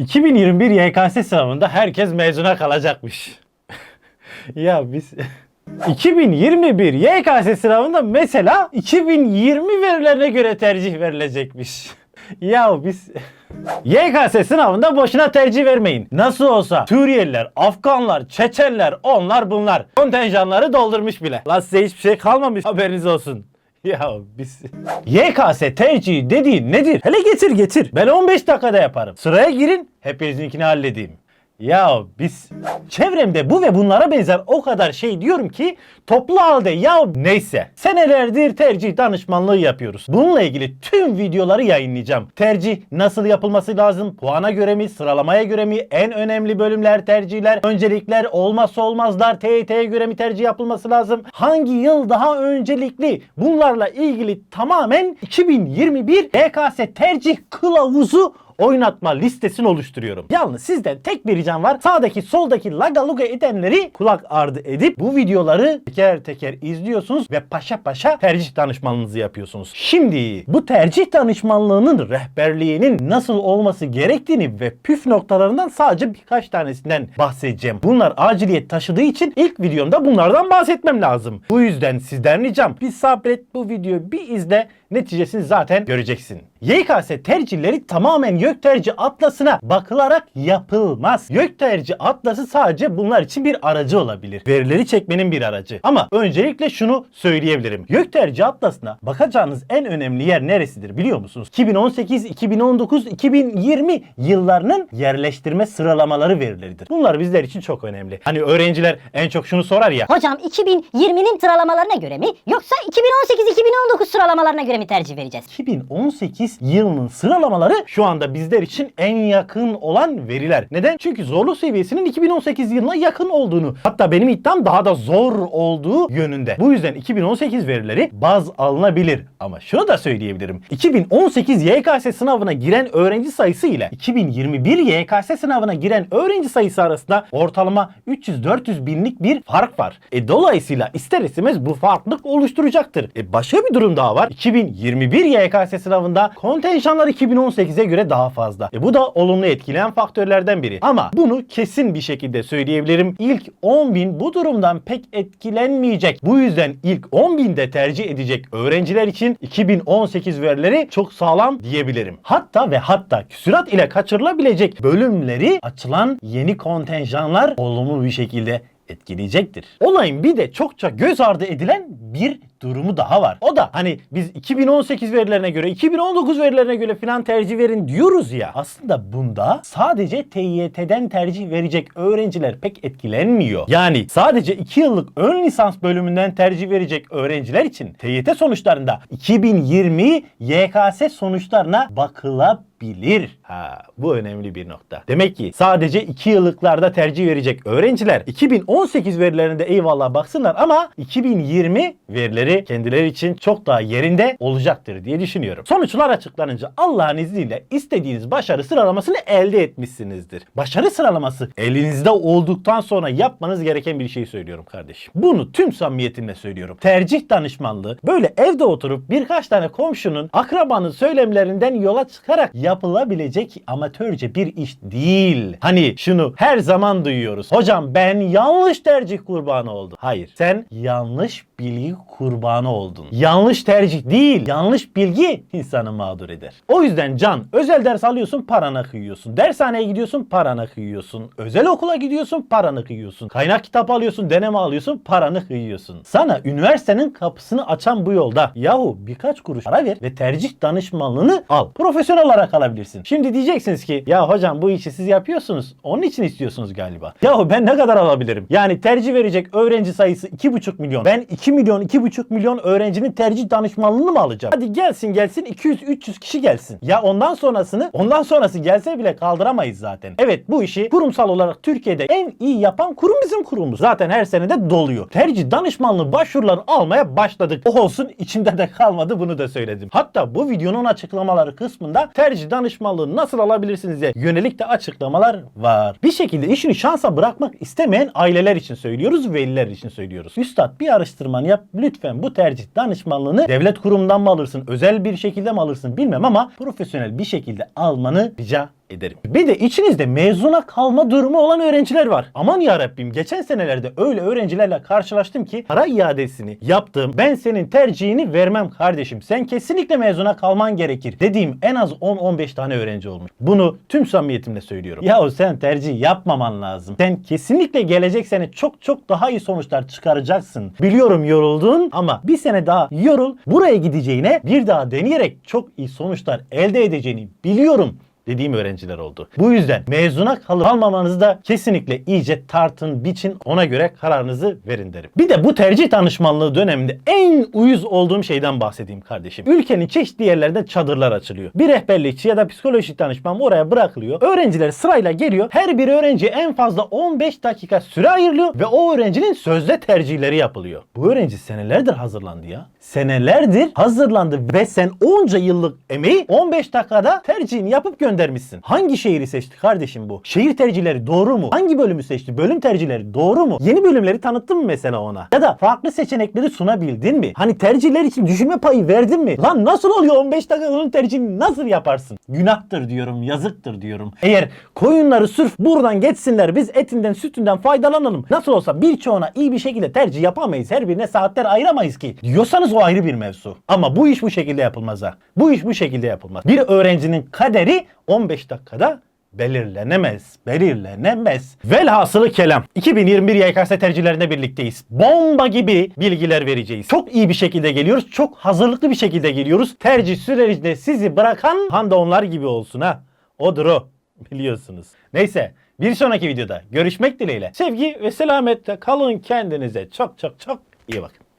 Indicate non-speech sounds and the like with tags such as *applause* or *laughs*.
2021 YKS sınavında herkes mezuna kalacakmış. *laughs* ya biz *laughs* 2021 YKS sınavında mesela 2020 verilerine göre tercih verilecekmiş. *laughs* ya biz YKS sınavında boşuna tercih vermeyin. Nasıl olsa Suriyeliler, Afganlar, Çeçenler, onlar bunlar kontenjanları doldurmuş bile. Lan size hiçbir şey kalmamış haberiniz olsun. Ya biz... YKS tercihi dediğin nedir? Hele getir getir. Ben 15 dakikada yaparım. Sıraya girin hepinizinkini halledeyim. Ya biz çevremde bu ve bunlara benzer o kadar şey diyorum ki toplu halde ya neyse. Senelerdir tercih danışmanlığı yapıyoruz. Bununla ilgili tüm videoları yayınlayacağım. Tercih nasıl yapılması lazım? Puana göre mi? Sıralamaya göre mi? En önemli bölümler, tercihler, öncelikler, olmazsa olmazlar, TYT'ye göre mi tercih yapılması lazım? Hangi yıl daha öncelikli? Bunlarla ilgili tamamen 2021 YKS tercih kılavuzu oynatma listesini oluşturuyorum. Yalnız sizden tek bir ricam var. Sağdaki soldaki laga luga edenleri kulak ardı edip bu videoları teker teker izliyorsunuz ve paşa paşa tercih danışmanlığınızı yapıyorsunuz. Şimdi bu tercih danışmanlığının rehberliğinin nasıl olması gerektiğini ve püf noktalarından sadece birkaç tanesinden bahsedeceğim. Bunlar aciliyet taşıdığı için ilk videomda bunlardan bahsetmem lazım. Bu yüzden sizden ricam bir sabret bu videoyu bir izle neticesini zaten göreceksin. YKS tercihleri tamamen YÖK tercih atlasına bakılarak yapılmaz. YÖK tercih atlası sadece bunlar için bir aracı olabilir. Verileri çekmenin bir aracı. Ama öncelikle şunu söyleyebilirim. YÖK tercih atlasına bakacağınız en önemli yer neresidir biliyor musunuz? 2018, 2019, 2020 yıllarının yerleştirme sıralamaları verileridir. Bunlar bizler için çok önemli. Hani öğrenciler en çok şunu sorar ya. Hocam 2020'nin sıralamalarına göre mi yoksa 2018-2019 sıralamalarına göre mi tercih vereceğiz? 2018 yılının sıralamaları şu anda bizler için en yakın olan veriler. Neden? Çünkü zorluk seviyesinin 2018 yılına yakın olduğunu hatta benim iddiam daha da zor olduğu yönünde. Bu yüzden 2018 verileri baz alınabilir. Ama şunu da söyleyebilirim. 2018 YKS sınavına giren öğrenci sayısı ile 2021 YKS sınavına giren öğrenci sayısı arasında ortalama 300-400 binlik bir fark var. E dolayısıyla ister istemez bu farklılık oluşturacaktır. E başka bir durum daha var. 2021 YKS sınavında kontenjanlar 2018'e göre daha fazla. E bu da olumlu etkileyen faktörlerden biri. Ama bunu kesin bir şekilde söyleyebilirim. İlk 10.000 bu durumdan pek etkilenmeyecek. Bu yüzden ilk 10.000'de tercih edecek öğrenciler için 2018 verileri çok sağlam diyebilirim. Hatta ve hatta küsurat ile kaçırılabilecek bölümleri açılan yeni kontenjanlar olumlu bir şekilde etkileyecektir. Olayın bir de çokça göz ardı edilen bir durumu daha var. O da hani biz 2018 verilerine göre, 2019 verilerine göre filan tercih verin diyoruz ya. Aslında bunda sadece TYT'den tercih verecek öğrenciler pek etkilenmiyor. Yani sadece 2 yıllık ön lisans bölümünden tercih verecek öğrenciler için TYT sonuçlarında 2020 YKS sonuçlarına bakılabilir. Ha, bu önemli bir nokta. Demek ki sadece 2 yıllıklarda tercih verecek öğrenciler 2018 verilerinde eyvallah baksınlar ama 2020 verileri kendileri için çok daha yerinde olacaktır diye düşünüyorum. Sonuçlar açıklanınca Allah'ın izniyle istediğiniz başarı sıralamasını elde etmişsinizdir. Başarı sıralaması elinizde olduktan sonra yapmanız gereken bir şey söylüyorum kardeşim. Bunu tüm samimiyetimle söylüyorum. Tercih danışmanlığı böyle evde oturup birkaç tane komşunun akrabanın söylemlerinden yola çıkarak yapılabilecek amatörce bir iş değil. Hani şunu her zaman duyuyoruz. Hocam ben yanlış tercih kurbanı oldum. Hayır. Sen yanlış bilgi kurbanı oldun. Yanlış tercih değil, yanlış bilgi insanı mağdur eder. O yüzden can, özel ders alıyorsun, parana kıyıyorsun. Dershaneye gidiyorsun, parana kıyıyorsun. Özel okula gidiyorsun, paranı kıyıyorsun. Kaynak kitap alıyorsun, deneme alıyorsun, paranı kıyıyorsun. Sana üniversitenin kapısını açan bu yolda yahu birkaç kuruş para ver ve tercih danışmanlığını al. Profesyonel olarak alabilirsin. Şimdi diyeceksiniz ki ya hocam bu işi siz yapıyorsunuz. Onun için istiyorsunuz galiba. Yahu ben ne kadar alabilirim? Yani tercih verecek öğrenci sayısı 2,5 milyon. Ben 2 milyon, 2,5 milyon öğrencinin tercih danışmanlığını mı alacağım? Hadi gelsin gelsin 200-300 kişi gelsin. Ya ondan sonrasını, ondan sonrası gelse bile kaldıramayız zaten. Evet bu işi kurumsal olarak Türkiye'de en iyi yapan kurum bizim kurumumuz. Zaten her sene de doluyor. Tercih danışmanlığı başvurularını almaya başladık. O olsun içimde de kalmadı bunu da söyledim. Hatta bu videonun açıklamaları kısmında tercih danışmanlığı nasıl alabilirsiniz diye yönelik de açıklamalar var. Bir şekilde işini şansa bırakmak istemeyen aileler için söylüyoruz, veliler için söylüyoruz. Üstad bir araştırmanı yap. Lütfen bu tercih danışmanlığını devlet kurumundan mı alırsın, özel bir şekilde mi alırsın bilmem ama profesyonel bir şekilde almanı rica ederim. Bir de içinizde mezuna kalma durumu olan öğrenciler var. Aman ya Rabbim geçen senelerde öyle öğrencilerle karşılaştım ki para iadesini yaptım. Ben senin tercihini vermem kardeşim. Sen kesinlikle mezuna kalman gerekir. Dediğim en az 10-15 tane öğrenci olmuş. Bunu tüm samimiyetimle söylüyorum. Yahu sen tercih yapmaman lazım. Sen kesinlikle gelecek sene çok çok daha iyi sonuçlar çıkaracaksın. Biliyorum yoruldun ama bir sene daha yorul. Buraya gideceğine bir daha deneyerek çok iyi sonuçlar elde edeceğini biliyorum dediğim öğrenciler oldu. Bu yüzden mezuna kalıp kalmamanızı da kesinlikle iyice tartın, biçin, ona göre kararınızı verin derim. Bir de bu tercih danışmanlığı döneminde en uyuz olduğum şeyden bahsedeyim kardeşim. Ülkenin çeşitli yerlerinde çadırlar açılıyor. Bir rehberlikçi ya da psikolojik danışman oraya bırakılıyor. Öğrenciler sırayla geliyor. Her bir öğrenciye en fazla 15 dakika süre ayrılıyor ve o öğrencinin sözde tercihleri yapılıyor. Bu öğrenci senelerdir hazırlandı ya. Senelerdir hazırlandı ve sen onca yıllık emeği 15 dakikada tercihini yapıp göndermişsin. Hangi şehri seçti kardeşim bu? Şehir tercihleri doğru mu? Hangi bölümü seçti? Bölüm tercihleri doğru mu? Yeni bölümleri tanıttın mı mesela ona? Ya da farklı seçenekleri sunabildin mi? Hani tercihler için düşünme payı verdin mi? Lan nasıl oluyor 15 dakika onun tercihini nasıl yaparsın? Günahtır diyorum, yazıktır diyorum. Eğer koyunları sırf buradan geçsinler biz etinden sütünden faydalanalım. Nasıl olsa birçoğuna iyi bir şekilde tercih yapamayız. Her birine saatler ayıramayız ki. Diyorsanız o ayrı bir mevzu. Ama bu iş bu şekilde yapılmaz ha. Bu iş bu şekilde yapılmaz. Bir öğrencinin kaderi 15 dakikada belirlenemez. Belirlenemez. Velhasılı kelam. 2021 YKS tercihlerinde birlikteyiz. Bomba gibi bilgiler vereceğiz. Çok iyi bir şekilde geliyoruz. Çok hazırlıklı bir şekilde geliyoruz. Tercih sürecinde sizi bırakan Handa onlar gibi olsun ha. Odur o. Biliyorsunuz. Neyse bir sonraki videoda görüşmek dileğiyle. Sevgi ve selametle kalın kendinize. Çok çok çok iyi bakın.